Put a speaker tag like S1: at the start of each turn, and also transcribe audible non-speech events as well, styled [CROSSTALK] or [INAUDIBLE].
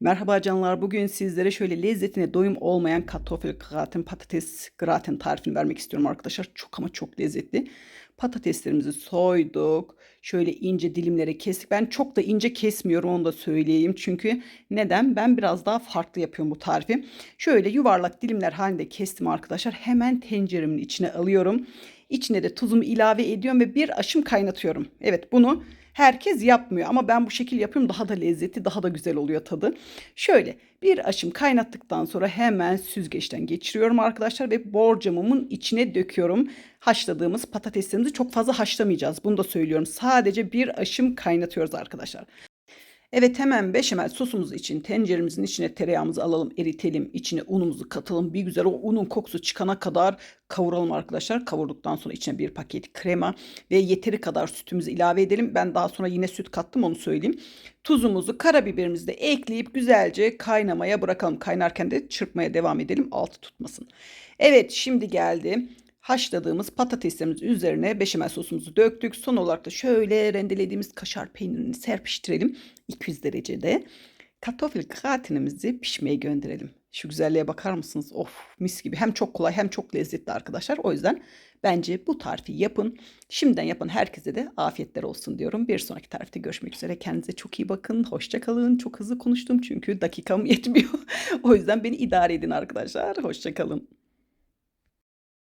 S1: Merhaba canlar. Bugün sizlere şöyle lezzetine doyum olmayan katofel gratin patates gratin tarifini vermek istiyorum arkadaşlar. Çok ama çok lezzetli. Patateslerimizi soyduk. Şöyle ince dilimlere kestik. Ben çok da ince kesmiyorum onu da söyleyeyim. Çünkü neden? Ben biraz daha farklı yapıyorum bu tarifi. Şöyle yuvarlak dilimler halinde kestim arkadaşlar. Hemen tenceremin içine alıyorum. İçine de tuzumu ilave ediyorum ve bir aşım kaynatıyorum. Evet bunu herkes yapmıyor ama ben bu şekil yapıyorum daha da lezzetli daha da güzel oluyor tadı. Şöyle bir aşım kaynattıktan sonra hemen süzgeçten geçiriyorum arkadaşlar ve borcamımın içine döküyorum. Haşladığımız patateslerimizi çok fazla haşlamayacağız bunu da söylüyorum. Sadece bir aşım kaynatıyoruz arkadaşlar. Evet hemen beşamel sosumuz için tenceremizin içine tereyağımızı alalım, eritelim. içine unumuzu katalım. Bir güzel o unun kokusu çıkana kadar kavuralım arkadaşlar. Kavurduktan sonra içine bir paket krema ve yeteri kadar sütümüzü ilave edelim. Ben daha sonra yine süt kattım onu söyleyeyim. Tuzumuzu, karabiberimizi de ekleyip güzelce kaynamaya bırakalım. Kaynarken de çırpmaya devam edelim altı tutmasın. Evet şimdi geldi haşladığımız patateslerimizin üzerine beşamel sosumuzu döktük. Son olarak da şöyle rendelediğimiz kaşar peynirini serpiştirelim 200 derecede. Kartoffel gratinimizi pişmeye gönderelim. Şu güzelliğe bakar mısınız? Of mis gibi. Hem çok kolay hem çok lezzetli arkadaşlar. O yüzden bence bu tarifi yapın. Şimdiden yapan herkese de afiyetler olsun diyorum. Bir sonraki tarifte görüşmek üzere. Kendinize çok iyi bakın. Hoşça kalın. Çok hızlı konuştum çünkü dakikam [LAUGHS] yetmiyor. o yüzden beni idare edin arkadaşlar. Hoşça kalın.